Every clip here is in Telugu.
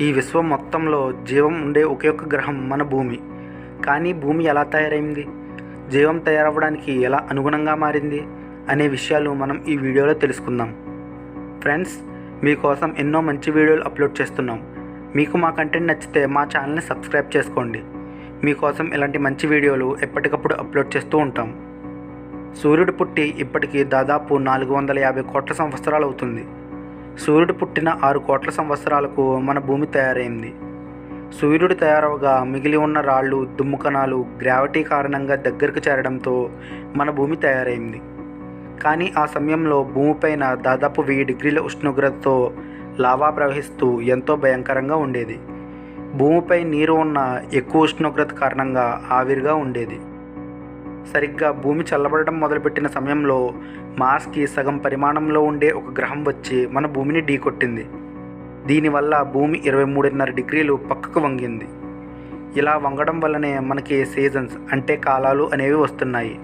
ఈ విశ్వం మొత్తంలో జీవం ఉండే ఒకే ఒక్క గ్రహం మన భూమి. కానీ భూమి ఎలా తయారైంది? జీవం తయారవ్వడానికి ఎలా అనుగుణంగా మారింది? అనే విషయాలు మనం ఈ వీడియోలో తెలుసుకుందాం. ఫ్రెండ్స్ మీకోసం ఎన్నో మంచి వీడియోలు అప్లోడ్ చేస్తున్నాం. మీకు మా కంటెంట్ నచ్చితే మా ఛానల్ని సబ్స్క్రైబ్ చేసుకోండి. మీకోసం ఇలాంటి మంచి వీడియోలు ఎప్పటికప్పుడు అప్లోడ్ చేస్తూ ఉంటాం. సూర్యుడు పుట్టి ఇప్పటికీ దాదాపు నాలుగు వందల యాభై కోట్ల సంవత్సరాలు అవుతుంది. సూర్యుడు పుట్టిన ఆరు కోట్ల సంవత్సరాలకు మన భూమి తయారైంది. సూర్యుడు తయారవగా మిగిలి ఉన్న రాళ్ళు దుమ్ము కణాలు గ్రావిటీ కారణంగా దగ్గరకు చేరడంతో మన భూమి తయారైంది. కానీ ఆ సమయంలో భూమిపైన దాదాపు వెయ్యి డిగ్రీల ఉష్ణోగ్రతతో లావా ప్రవహిస్తూ ఎంతో భయంకరంగా ఉండేది. భూమిపై నీరు ఉన్న ఎక్కువ ఉష్ణోగ్రత కారణంగా ఆవిరిగా ఉండేది. సరిగ్గా భూమి చల్లబడడం మొదలుపెట్టిన సమయంలో మార్స్కి సగం పరిమాణంలో ఉండే ఒక గ్రహం వచ్చి మన భూమిని ఢీకొట్టింది. దీనివల్ల భూమి ఇరవై మూడున్నర డిగ్రీలు పక్కకు వంగింది. ఇలా వంగడం వల్లనే మనకి సీజన్స్ అంటే కాలాలు అనేవి వస్తున్నాయి.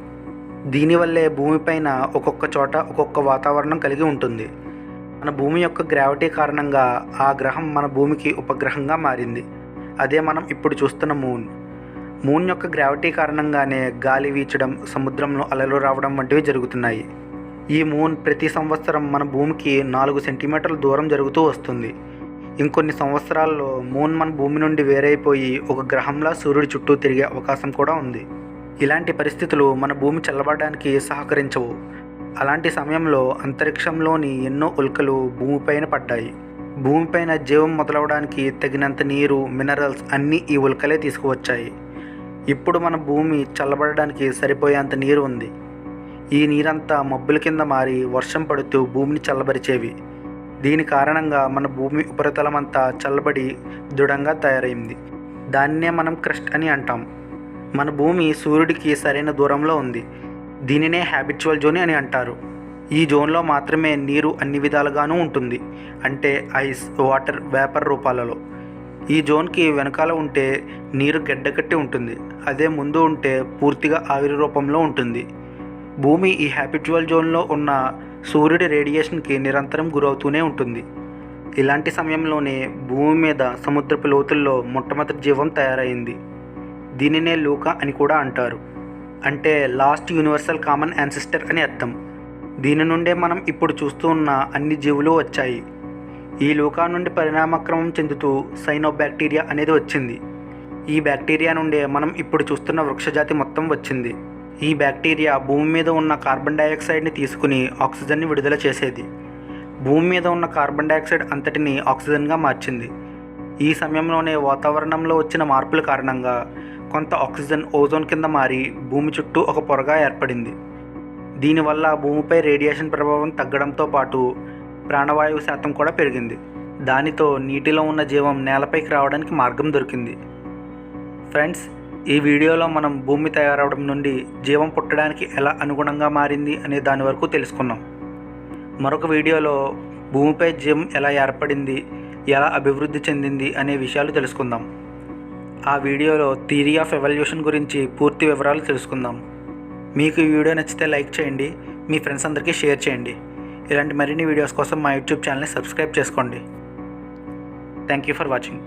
దీనివల్లే భూమిపైన ఒక్కొక్క చోట ఒక్కొక్క వాతావరణం కలిగి ఉంటుంది. మన భూమి యొక్క గ్రావిటీ కారణంగా ఆ గ్రహం మన భూమికి ఉపగ్రహంగా మారింది. అదే మనం ఇప్పుడు చూస్తున్న మూన్. మూన్ యొక్క గ్రావిటీ కారణంగానే గాలి వీచడం సముద్రంలో అలలు రావడం వంటివి జరుగుతున్నాయి. ఈ మూన్ ప్రతి సంవత్సరం మన భూమికి నాలుగు సెంటీమీటర్ల దూరం జరుగుతూ వస్తుంది. ఇంకొన్ని సంవత్సరాల్లో మూన్ మన భూమి నుండి వేరైపోయి ఒక గ్రహంలా సూర్యుడి చుట్టూ తిరిగే అవకాశం కూడా ఉంది. ఇలాంటి పరిస్థితులు మన భూమి చల్లబడడానికి సహకరించవు. అలాంటి సమయంలో అంతరిక్షంలోని ఎన్నో ఉల్కలు భూమిపైన పడ్డాయి. భూమిపైన జీవం మొదలవడానికి తగినంత నీరు మినరల్స్ అన్నీ ఈ ఉల్కలే తీసుకువచ్చాయి. ఇప్పుడు మన భూమి చల్లబడడానికి సరిపోయేంత నీరు ఉంది. ఈ నీరంతా మబ్బుల కింద మారి వర్షం పడుతూ భూమిని చల్లబరిచేవి. దీని కారణంగా మన భూమి ఉపరితలం అంతా చల్లబడి దృఢంగా తయారైంది. దాన్నే మనం క్రస్ట్ అని అంటాం. మన భూమి సూర్యుడికి సరైన దూరంలో ఉంది. దీనినే హ్యాబిచువల్ జోన్ అని అంటారు. ఈ జోన్లో మాత్రమే నీరు అన్ని విధాలుగానూ ఉంటుంది. అంటే ఐస్ వాటర్ వేపర్ రూపాలలో. ఈ జోన్కి వెనకాల ఉంటే నీరు గడ్డకట్టి ఉంటుంది. అదే ముందు ఉంటే పూర్తిగా ఆవిరి రూపంలో ఉంటుంది. భూమి ఈ హ్యాబిచువల్ జోన్లో ఉన్న సూర్యుడి రేడియేషన్కి నిరంతరం గురవుతూనే ఉంటుంది. ఇలాంటి సమయంలోనే భూమి మీద సముద్రపు లోతుల్లో మొట్టమొదటి జీవం తయారైంది. దీనినే లూకా అని కూడా అంటారు. అంటే లాస్ట్ యూనివర్సల్ కామన్ యాన్సిస్టర్ అని అర్థం. దీని నుండే మనం ఇప్పుడు చూస్తూ ఉన్న అన్ని జీవులు వచ్చాయి. ఈ లూకా నుండి పరిణామక్రమం చెందుతూ సైనోబ్యాక్టీరియా అనేది వచ్చింది. ఈ బ్యాక్టీరియా నుండే మనం ఇప్పుడు చూస్తున్న వృక్షజాతి మొత్తం వచ్చింది. ఈ బ్యాక్టీరియా భూమి మీద ఉన్న కార్బన్ డైఆక్సైడ్ని తీసుకుని ఆక్సిజన్ని విడుదల చేసేది. భూమి మీద ఉన్న కార్బన్ డైఆక్సైడ్ అంతటిని ఆక్సిజన్గా మార్చింది. ఈ సమయంలోనే వాతావరణంలో వచ్చిన మార్పుల కారణంగా కొంత ఆక్సిజన్ ఓజోన్ కింద మారి భూమి చుట్టూ ఒక పొరగా ఏర్పడింది. దీనివల్ల భూమిపై రేడియేషన్ ప్రభావం తగ్గడంతో పాటు ప్రాణవాయువు శాతం కూడా పెరిగింది. దానితో నీటిలో ఉన్న జీవం నేలపైకి రావడానికి మార్గం దొరికింది. ఫ్రెండ్స్ ఈ వీడియోలో మనం భూమి తయారవడం నుండి జీవం పుట్టడానికి ఎలా అనుగుణంగా మారింది అనే దాని వరకు తెలుసుకున్నాం. మరొక వీడియోలో భూమిపై జీవం ఎలా ఏర్పడింది ఎలా అభివృద్ధి చెందింది అనే విషయాలు తెలుసుకుందాం. ఆ వీడియోలో థియరీ ఆఫ్ ఎవల్యూషన్ గురించి పూర్తి వివరాలు తెలుసుకుందాం. మీకు ఈ వీడియో నచ్చితే లైక్ చేయండి మీ ఫ్రెండ్స్ అందరికీ షేర్ చేయండి. ఇలాంటి మరిన్ని వీడియోస్ కోసం మా యూట్యూబ్ ఛానల్ని సబ్స్క్రైబ్ చేసుకోండి. Thank you for watching